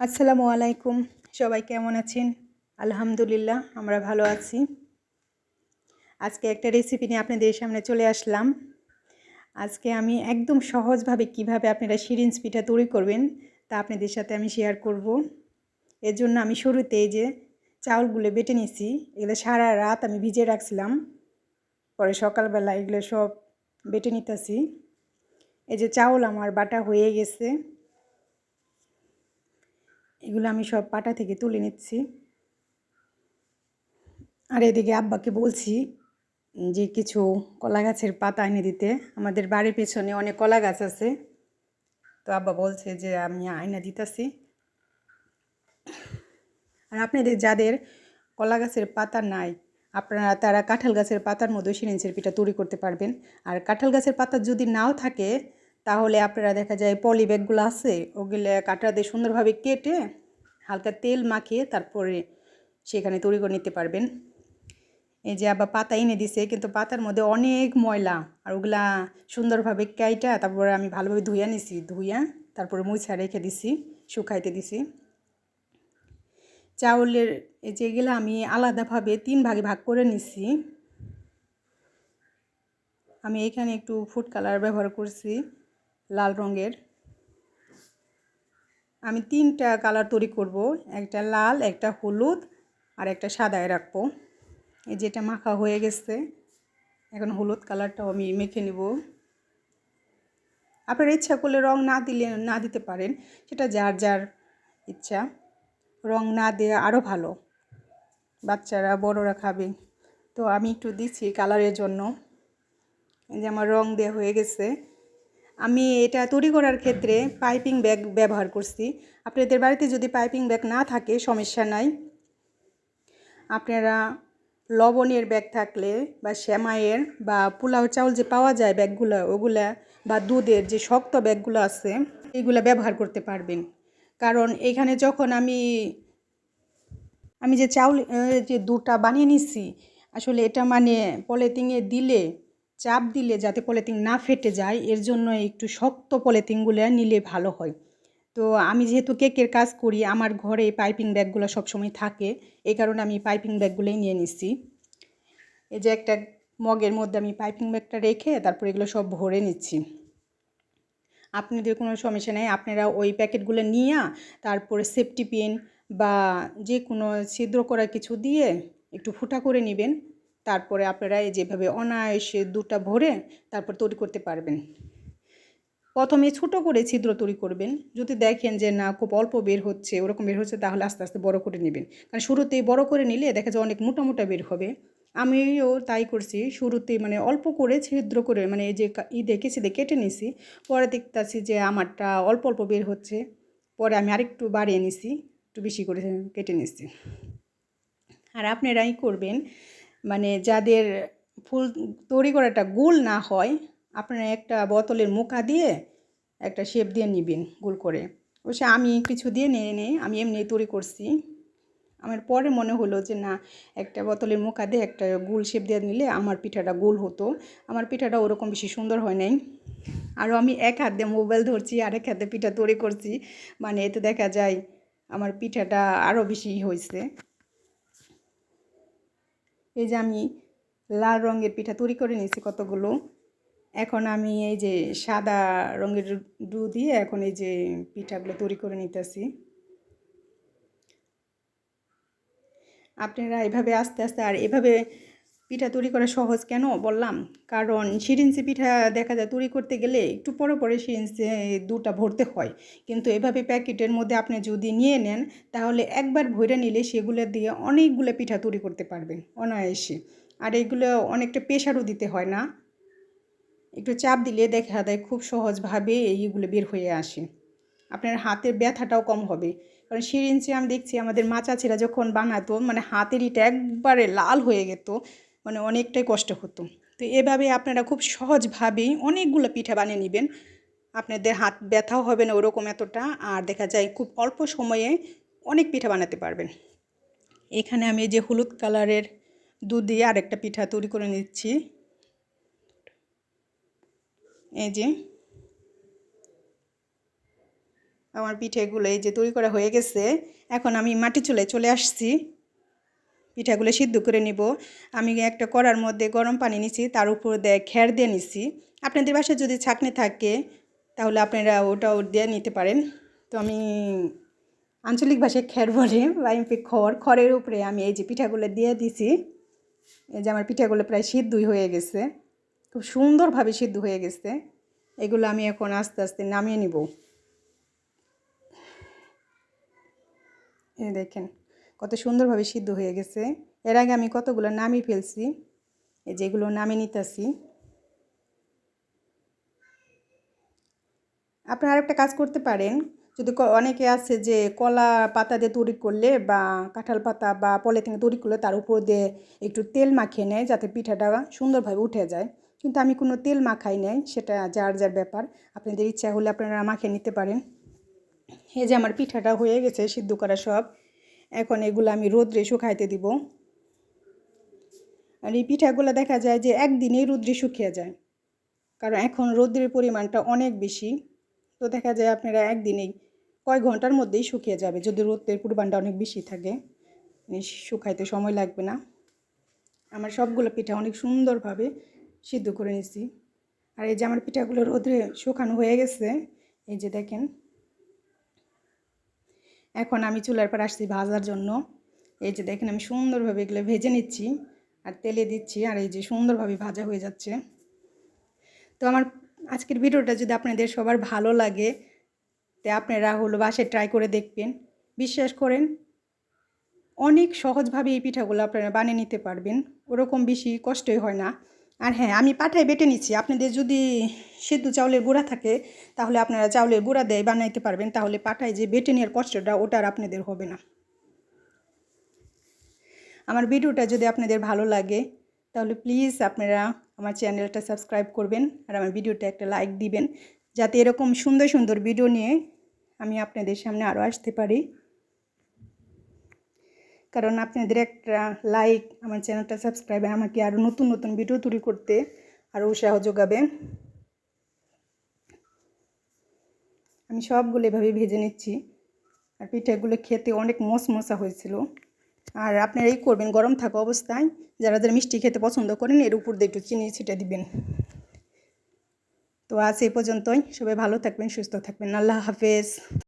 আসসালামু আলাইকুম। সবাই কেমন আছেন? আলহামদুলিল্লাহ, আমরা ভালো আছি। আজকে একটা রেসিপি নিয়ে আপনাদের সামনে চলে আসলাম। আজকে আমি একদম সহজভাবে কীভাবে আপনারা সিরিঞ্জ পিঠা তৈরি করবেন, তা আপনাদের সাথে আমি শেয়ার করব। এর জন্য আমি শুরুতে যে চাউলগুলো বেটে নিছি এগুলো সারা রাত আমি ভিজে রাখছিলাম। পরে সকালবেলা এগুলো সব বেটে নিতেছি। এই যে চাউল আমার বাটা হয়ে গেছে। এগুলো আমি সব পাটা থেকে তুলে নিচ্ছি। আর এদিকে আব্বাকে বলছি যে কিছু কলা গাছের পাতা এনে দিতে। আমাদের বাড়ির পেছনে অনেক কলা গাছ আছে। তো আব্বা বলছে যে আমি আয়না দিতেছি। আর আপনাদের যাদের কলা গাছের পাতা নাই, আপনারা তারা কাঁঠাল গাছের পাতার মধ্যে সিরিঞ্চের পিঠা তৈরি করতে পারবেন। আর কাঁঠাল গাছের পাতা যদি নাও থাকে তাহলে আপনারা দেখা যায় পলি ব্যাগগুলো আছে, ওগুলো কাটা দিয়ে সুন্দরভাবে কেটে হালকা তেল মাখিয়ে তারপরে সেখানে তৈরি করে নিতে পারবেন। এই যে আবার পাতা এনে দিছে, কিন্তু পাতার মধ্যে অনেক ময়লা, আর ওগুলা সুন্দরভাবে কাইটা, তারপরে আমি ভালোভাবে ধুইয়া নিছি, ধুইয়া তারপরে মুছা রেখে দিছি, শুকাইতে দিছি। চাউলের এই যেগুলো আমি আলাদাভাবে তিন ভাগে ভাগ করে নিছি। আমি এখানে একটু ফুড কালার ব্যবহার করছি। লাল রঙের। আমি তিনটা কালার তৈরি করব, একটা লাল, একটা হলুদ, আর একটা সাদায় রাখব। এই যেটা মাখা হয়ে গেছে, এখন হলুদ কালারটাও আমি মেখে নেব। আপনার ইচ্ছা করলে রং না দিলে, না দিতে পারেন, সেটা যার যার ইচ্ছা। রং না দেওয়া আরও ভালো, বাচ্চারা, বড়রা খাবে। তো আমি একটু দিচ্ছি কালারের জন্য। এই যে আমার রং দেওয়া হয়ে গেছে। আমি এটা তৈরি করার ক্ষেত্রে পাইপিং ব্যাগ ব্যবহার করছি। আপনাদের বাড়িতে যদি পাইপিং ব্যাগ না থাকে, সমস্যা নাই। আপনারা লবণের ব্যাগ থাকলে বা শ্যামাইয়ের বা পোলাও চাউল যে পাওয়া যায় ব্যাগগুলো, ওগুলা বা দুধের যে শক্ত ব্যাগগুলো আছে এগুলো ব্যবহার করতে পারবেন। কারণ এখানে যখন আমি আমি যে চাউল যে দুধটা বানিয়ে নিচ্ছি আসলে এটা মানে পলিথিনে দিলে চাপ দিলে যাতে পলিথিন না ফেটে যায়, এর জন্য একটু শক্ত পলিথিনগুলো নিলে ভালো হয়। তো আমি যেহেতু কেকের কাজ করি, আমার ঘরে পাইপিং ব্যাগগুলো সবসময় থাকে, এই কারণে আমি পাইপিং ব্যাগগুলোই নিয়ে নিচ্ছি এই যে একটা মগের মধ্যে আমি পাইপিং ব্যাগটা রেখে তারপর এগুলো সব ভরে নিচ্ছি। আপনাদের কোনো সমস্যা নেই, আপনারা ওই প্যাকেটগুলো নিয়ে তারপরে সেফটি পিন বা যে কোনো ছিদ্র করা কিছু দিয়ে একটু ফুটা করে নেবেন তারপরে আপনারা যেভাবে অনায়াসে দুটা ভরে তারপর তৈরি করতে পারবেন। প্রথমে ছোটো করে ছিদ্র তৈরি করবেন। যদি দেখেন যে না, খুব অল্প বের হচ্ছে, ওরকম বের হচ্ছে, তাহলে আস্তে আস্তে বড় করে নেবেন। কারণ শুরুতেই বড় করে নিলে দেখা যায় অনেক মোটা মোটা বের হবে। আমিও তাই করছি। শুরুতে মানে অল্প করে ছিদ্র করে মানে এই যে ঈদে কেসিদে কেটে নিছি। পরে দেখতেছি যে আমারটা অল্প অল্প বের হচ্ছে। পরে আমি আরেকটু বাড়িয়ে নিছি, একটু বেশি করে কেটে নিছি। আর আপনারাই করবেন। মানে যাদের ফুল তৈরি করাটা গোল না হয়, আপনারা একটা বোতলের মুখা দিয়ে একটা শেপ দিয়ে নেবেন গোল করে। অবশ্য আমি কিছু দিয়ে নিয়ে নিয়ে আমি এমনি তৈরি করছি। আমার পরে মনে হলো যে, না, একটা বোতলের মুখা দিয়ে একটা গোল শেপ দিয়ে নিলে আমার পিঠাটা গোল হতো। আমার পিঠাটা ওরকম বেশি সুন্দর হয় নাই। আরও আমি এক হাত মোবাইল ধরছি, আরেক হাতে পিঠা তৈরি করছি। মানে এতে দেখা যায়, আমার পিঠাটা আরও বেশি হয়েছে এই যে আমি লাল রঙের পিঠা তৈরি করে নিয়েছি কতগুলো। এখন আমি এই যে সাদা রঙের ডু দিয়ে এখন এই যে পিঠাগুলো তৈরি করে নিতেছি। আপনারা এভাবে আস্তে আস্তে আর এভাবে পিঠা তৈরি করা সহজ কেন বললাম? কারণ সিরিঞ্চি পিঠা দেখা যায় তৈরি করতে গেলে একটু পরে পরে সিরিঞ্চে দুটা ভরতে হয়। কিন্তু এভাবে প্যাকেটের মধ্যে আপনি যদি নিয়ে নেন, তাহলে একবার ভরে নিলে সেগুলো দিয়ে অনেকগুলো পিঠা তৈরি করতে পারবেন অনায়াসে। আর এগুলো অনেকটা প্রেশারও দিতে হয় না। একটু চাপ দিলে দেখা দেয় খুব সহজভাবে এইগুলো বের হয়ে আসে। আপনার হাতের ব্যথাটাও কম হবে। কারণ সিরিঞ্চে আমি দেখছি আমাদের মা চাচিরা যখন বানাতো মানে হাতের ইটা একবারে লাল হয়ে যেত মানে অনেকটাই কষ্ট হতো। তো এভাবে আপনারা খুব সহজভাবেই অনেকগুলো পিঠা বানিয়ে নেবেন। আপনাদের হাত ব্যথাও হবে না ওরকম এতটা। আর দেখা যায় খুব অল্প সময়ে অনেক পিঠা বানাতে পারবেন। এখানে আমি যে হলুদ কালারের দুধ দিয়ে আরেকটা পিঠা তৈরি করে নিচ্ছি। এই যে আমার পিঠেগুলো এই যে তৈরি করা হয়ে গেছে। এখন আমি মাটি চুলায় চলে আসছি। পিঠাগুলো সিদ্ধ করে নিব। আমি একটা কড়ার মধ্যে গরম পানি নিছি, তার উপর দেয় খের দিয়ে নিছি। আপনাদের বাসায় যদি ছাকনি থাকে, তাহলে আপনারা ওটাও দিয়ে নিতে পারেন। তো আমি আঞ্চলিক ভাষায় খের বলে বা এমপি খড়। খড়ের উপরে আমি এই যে পিঠাগুলো দিয়ে দিছি, এই যে আমার পিঠাগুলো প্রায় সিদ্ধই হয়ে গেছে। খুব সুন্দরভাবে সিদ্ধ হয়ে গেছে। এগুলো আমি এখন আস্তে আস্তে নামিয়ে নিব। দেখেন। কত সুন্দরভাবে সিদ্ধ হয়ে গেছে। এর আগে আমি কতগুলো নামিয়ে ফেলছি যেগুলো নামিয়ে নিতেছি। আপনারা আরেকটা কাজ করতে পারেন, যদি অনেকে আছে যে কলা পাতা দিয়ে তৈরি করলে বা কাঁঠাল পাতা বা পলিথিনে তৈরি করলে তার উপর দিয়ে একটু তেল মাখিয়ে নেয় যাতে পিঠাটা সুন্দরভাবে উঠে যায়। কিন্তু আমি কোনো তেল মাখাই নেই, সেটা যার যার ব্যাপার, আপনাদের ইচ্ছা হলে আপনারা মাখিয়ে নিতে পারেন। এই যে আমার পিঠাটা হয়ে গেছে সিদ্ধ করা সব। এখন এগুলো আমি রোদ্রে শুকাইতে দিব। আর এই পিঠাগুলো দেখা যায় যে একদিনেই রোদ্রে শুকিয়ে যায়। কারণ এখন রোদ্রের পরিমাণটা অনেক বেশি। তো দেখা যায় আপনারা একদিনেই কয়েক ঘণ্টার মধ্যেই শুকিয়ে যাবে। যদি রোদের পরিমাণটা অনেক বেশি থাকে মানে শুকাইতে সময় লাগবে না। আমার সবগুলো পিঠা অনেক সুন্দরভাবে সিদ্ধ করে নিছি। আর এই যে আমার পিঠাগুলো রোদে শুকানো হয়ে গেছে, এই যে দেখেন এখন আমি চুলার পর আসছি ভাজার জন্য। এই যে দেখেন আমি সুন্দরভাবে এগুলো ভেজে নিচ্ছি আর তেলে দিচ্ছি আর এই যে সুন্দরভাবে ভাজা হয়ে যাচ্ছে। তো আমার আজকের ভিডিওটা যদি আপনাদের সবার ভালো লাগে, তে আপনারা হলো বাসায় ট্রাই করে দেখবেন। বিশ্বাস করেন, অনেক সহজভাবে এই পিঠাগুলো আপনারা বানিয়ে নিতে পারবেন। ওরকম বেশি কষ্টই হয় না। আর হ্যাঁ আমি পাঠায় বেটে নিচ্ছি আপনাদের যদি সিদ্ধ চাউলের গুঁড়া থাকে, তাহলে আপনারা চাউলের গুঁড়া দেয় বানাইতে পারবেন। তাহলে পাঠায় যে বেটে নেওয়ার কষ্টটা, ওটা আর আপনাদের হবে না। আমার ভিডিওটা যদি আপনাদের ভালো লাগে, তাহলে প্লিজ আপনারা আমার চ্যানেলটা সাবস্ক্রাইব করবেন আর আমার ভিডিওটা একটা লাইক দিবেন। যাতে এরকম সুন্দর সুন্দর ভিডিও নিয়ে আমি আপনাদের সামনে আরও আসতে পারি। কারণ আপনাদের একটা লাইক আমার চ্যানেলটা সাবস্ক্রাইবে আমাকে আরও নতুন নতুন ভিডিও তৈরি করতে আরও উৎসাহ যোগাবে। আমি সবগুলো এভাবে ভেজে নিচ্ছি। আর পিঠাগুলো খেতে অনেক মশমশা হয়েছিল। আর আপনারা এই করবেন গরম থাকা অবস্থায়। যারা যারা মিষ্টি খেতে পছন্দ করেন, এর উপর দিয়ে একটু চিনি ছিটে দিবেন। তো আজ এই পর্যন্তই। সবাই ভালো থাকবেন, সুস্থ থাকবেন। আল্লাহ হাফেজ।